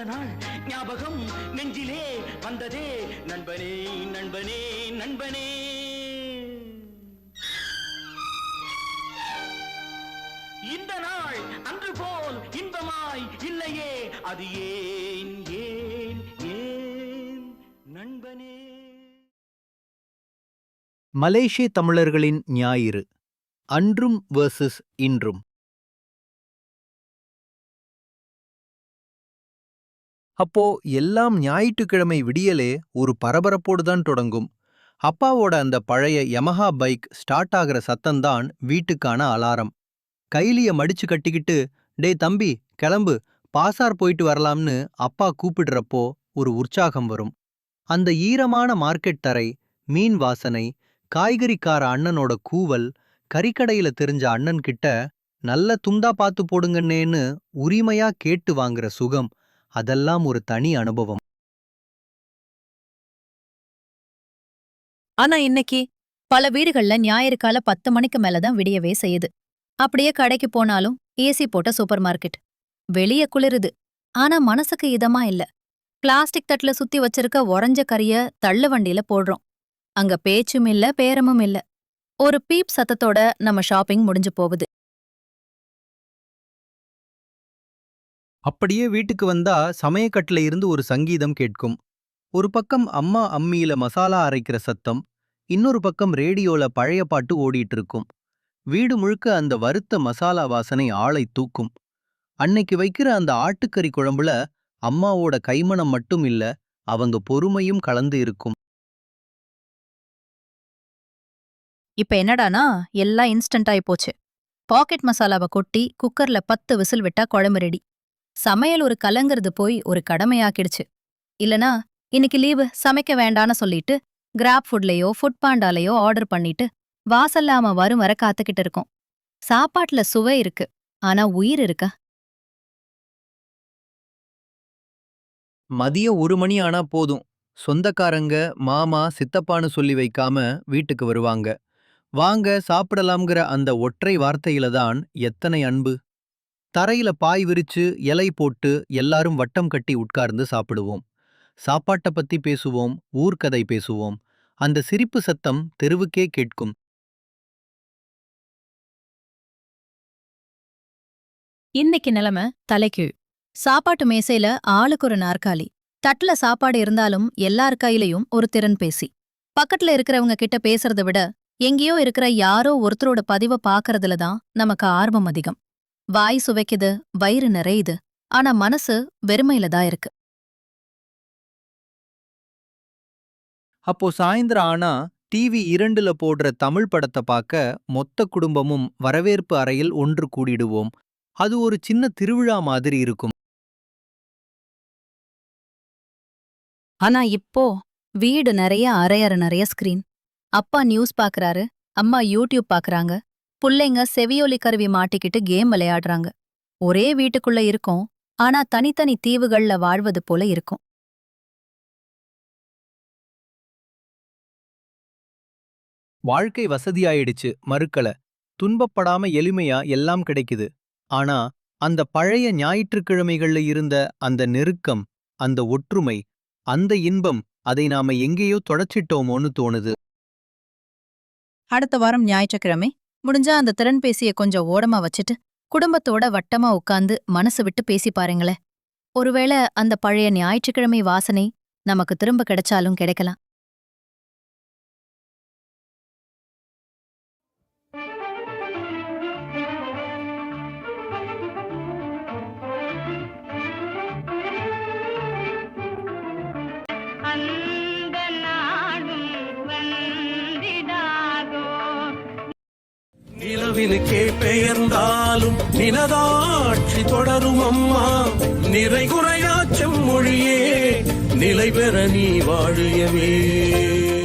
அந்த நாள் ஞாபகம் நெஞ்சிலே வந்ததே. நண்பனே நண்பனே நண்பனே. இந்த நாள் அன்று போல் இன்பமாய் இல்லையே. அது ஏன் ஏன் ஏன் நண்பனே? மலேசிய தமிழர்களின் ஞாயிறு. அன்றும் வேர்சஸ் இன்றும். அப்போ எல்லாம் ஞாயிற்றுக்கிழமை விடியலே ஒரு பரபரப்போடு தான் தொடங்கும். அப்பாவோட அந்த பழைய யமஹா பைக் ஸ்டார்ட் ஆகிற சத்தம்தான் வீட்டுக்கான அலாரம். கைலிய மடிச்சு கட்டிக்கிட்டு டே தம்பி கிளம்பு பாசார் போயிட்டு வரலாம்னு அப்பா கூப்பிடுறப்போ ஒரு உற்சாகம் வரும். அந்த ஈரமான மார்க்கெட் தரை மீன் வாசனை காய்கறிக்கார அண்ணனோட கூவல் கறிக்கடையில தெரிஞ்ச அண்ணன் கிட்ட நல்ல துண்டா பார்த்து போடுங்கன்னேன்னு உரிமையா கேட்டு வாங்குற சுகம் அதெல்லாம் ஒரு தனி அனுபவம். ஆனா இன்னைக்கு பல வீடுகள்ல ஞாயிறு கால பத்து மணிக்கு மேலதான் விடியவே செய்யுது. அப்படியே கடைக்கு போனாலும் ஏசி போட்ட சூப்பர் மார்க்கெட். வெளிய குளிருது. ஆனா மனசுக்கு இதமா இல்ல. பிளாஸ்டிக் தட்டுல சுத்தி வச்சிருக்க உறைஞ்ச கறிய தள்ளு வண்டியில போடுறோம். அங்க பேச்சும் இல்ல பேரமும் இல்ல. ஒரு பீப் சத்தத்தோட நம்ம ஷாப்பிங் முடிஞ்சு போகுது. அப்படியே வீட்டுக்கு வந்தா சமயக்கட்டுல இருந்து ஒரு சங்கீதம் கேட்கும். ஒரு பக்கம் அம்மா அம்மியில மசாலா அரைக்கிற சத்தம் இன்னொரு பக்கம் ரேடியோல பழைய பாட்டு ஓடிட்டு இருக்கும் வீடு முழுக்க அந்த வறுத்த மசாலா வாசனை ஆளை தூக்கும். அன்னைக்கு வைக்கிற அந்த ஆட்டுக்கறி குழம்புல அம்மாவோட கைமணம் மட்டும் இல்ல அவங்க பொறுமையும் கலந்து இருக்கும். இப்ப என்னடானா எல்லாம் இன்ஸ்டன்ட் ஆயி போச்சு. பாக்கெட் மசாலாவை கொட்டி குக்கர்ல பத்து விசில் விட்டா குழம்பு ரெடி. சமையல் ஒரு கலங்கிறது போய் ஒரு கடமையாக்கிடுச்சு. இல்லனா இன்னைக்கு லீவு சமைக்க வேண்டான்னு சொல்லிட்டு கிராப் ஃபுட்லயோ ஃபுட் பாண்டாலயோ ஆர்டர் பண்ணிட்டு வாசல்லாம வரும் வர காத்துக்கிட்டு இருக்கோம். சாப்பாட்டுல சுவை இருக்கு ஆனா உயிர் இருக்கா? மதியம் ஒரு மணி ஆனா போதும். சொந்தக்காரங்க மாமா சித்தப்பான்னு சொல்லி வைக்காம வீட்டுக்கு வருவாங்க. வாங்க சாப்பிடலாம்ங்கிற அந்த ஒற்றை வார்த்தையில தான் எத்தனை அன்பு. தரையில பாய் விரிச்சு இலை போட்டு எல்லாரும் வட்டம் கட்டி உட்கார்ந்து சாப்பிடுவோம். சாப்பாட்ட பத்தி பேசுவோம் ஊர்க்கதை பேசுவோம். அந்த சிரிப்பு சத்தம் தெருவுக்கே கேட்கும். இன்னைக்கு நிலைமை தலைகீழ். சாப்பாட்டு மேசையில ஆளுக்கு ஒரு நாற்காலி. தட்டுல சாப்பாடு இருந்தாலும் எல்லார் கையிலயும் ஒரு திறன் பேசி. பக்கத்துல இருக்கிறவங்க கிட்ட பேசுறத விட எங்கேயோ இருக்கிற யாரோ ஒருத்தரோட பதிவை பாக்கறதுல தான் நமக்கு ஆர்வம் அதிகம். வாய் சுவைக்குது வயிறு நிறையுது. ஆனா மனசு வெறுமையில தான் இருக்கு. அப்போ சாயந்தரம் ஆனா டிவி இரண்டுல போடுற தமிழ் படத்தை பார்க்க மொத்த குடும்பமும் வரவேற்பு அறையில் ஒன்று கூடிடுவோம். அது ஒரு சின்ன திருவிழா மாதிரி இருக்கும். ஆனா இப்போ வீடு நிறைய அரையற நிறைய ஸ்கிரீன் அப்பா நியூஸ் பாக்குறாரு அம்மா யூடியூப் பாக்குறாங்க புள்ளைங்க செவியொலி கருவி மாட்டிக்கிட்டு கேம் விளையாடுறாங்க. ஒரே வீட்டுக்குள்ள இருக்கோம் ஆனா தனித்தனி தீவுகள்ல வாழ்வது போல இருக்கும். வாழ்க்கை வசதியாயிடுச்சு மறுக்கல. துன்பப்படாம எளிமையா எல்லாம் கிடைக்குது. ஆனா அந்த பழைய ஞாயிற்றுக்கிழமைகள்ல இருந்த அந்த நெருக்கம் அந்த ஒற்றுமை அந்த இன்பம் அதை நாம எங்கேயோ தொடச்சிட்டோமோன்னு தோணுது. அடுத்த வாரம் ஞாயிற்றுக்கிழமை முடிஞ்சா அந்த திறன்பேசிய கொஞ்சம் ஓடமா வச்சுட்டு குடும்பத்தோட வட்டமா உட்காந்து மனசு விட்டு பேசி பாருங்களேன். ஒருவேளை அந்த பழைய ஞாயிற்றுக்கிழமை வாசனை நமக்கு திரும்ப கிடைச்சாலும் கிடைக்கலாம். வாழ்வினுக்கே பெயர்ந்தாலும் நினதாட்சி தொடரும் அம்மா நிறை குறையாச்சம் மொழியே நிலை பெற நீ வாழியவே.